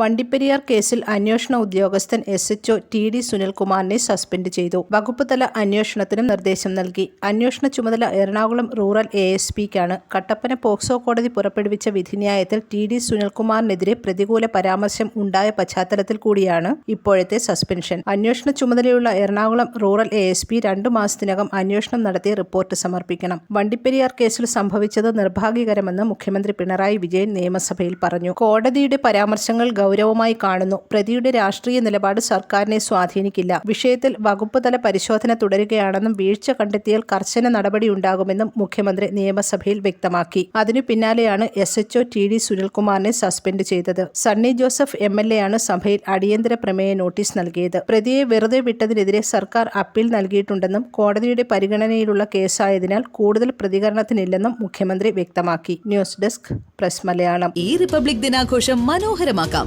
വണ്ടിപ്പെരിയാർ കേസിൽ അന്വേഷണ ഉദ്യോഗസ്ഥൻ എസ് എച്ച്ഒ ടി ഡി സുനിൽകുമാറിനെ സസ്പെൻഡ് ചെയ്തു. വകുപ്പ് തല അന്വേഷണത്തിനും നിർദ്ദേശം നൽകി. അന്വേഷണ ചുമതല എറണാകുളം റൂറൽ എ എസ് പിക്കാണ്. കട്ടപ്പന പോക്സോ കോടതി പുറപ്പെടുവിച്ച വിധിന്യായത്തിൽ ടി ഡി സുനിൽകുമാറിനെതിരെ പ്രതികൂല പരാമർശം ഉണ്ടായ പശ്ചാത്തലത്തിൽ കൂടിയാണ് ഇപ്പോഴത്തെ സസ്പെൻഷൻ. അന്വേഷണ ചുമതലയുള്ള Ernakulam rural A S P രണ്ടു മാസത്തിനകം അന്വേഷണം നടത്തി റിപ്പോർട്ട് സമർപ്പിക്കണം. വണ്ടിപ്പെരിയാർ കേസിൽ സംഭവിച്ചത് നിർഭാഗ്യകരമെന്ന് മുഖ്യമന്ത്രി പിണറായി വിജയൻ നിയമസഭയിൽ പറഞ്ഞു. കോടതിയുടെ പരാമർശങ്ങൾ ഗൗരവമായി കാണുന്നു. പ്രതിയുടെ രാഷ്ട്രീയ നിലപാട് സർക്കാരിനെ സ്വാധീനിക്കില്ല. വിഷയത്തിൽ വകുപ്പ് തല പരിശോധന തുടരുകയാണെന്നും വീഴ്ച കണ്ടെത്തിയാൽ കർശന നടപടിയുണ്ടാകുമെന്നും മുഖ്യമന്ത്രി നിയമസഭയിൽ വ്യക്തമാക്കി. അതിനു പിന്നാലെയാണ് എസ് എച്ച്ഒ ടി ഡി സുനിൽകുമാറിനെ സസ്പെൻഡ് ചെയ്തത്. Sunny Joseph M L A ആണ് സഭയിൽ അടിയന്തര പ്രമേയ നോട്ടീസ് നൽകിയത്. പ്രതിയെ വെറുതെ വിട്ടതിനെതിരെ സർക്കാർ അപ്പീൽ നൽകിയിട്ടുണ്ടെന്നും കോടതിയുടെ പരിഗണനയിലുള്ള കേസായതിനാൽ കൂടുതൽ പ്രതികരണത്തിനില്ലെന്നും മുഖ്യമന്ത്രി വ്യക്തമാക്കി. News desk press Malayalam. ഈ റിപ്പബ്ലിക് ദിനാഘോഷം മനോഹരമാക്കാം.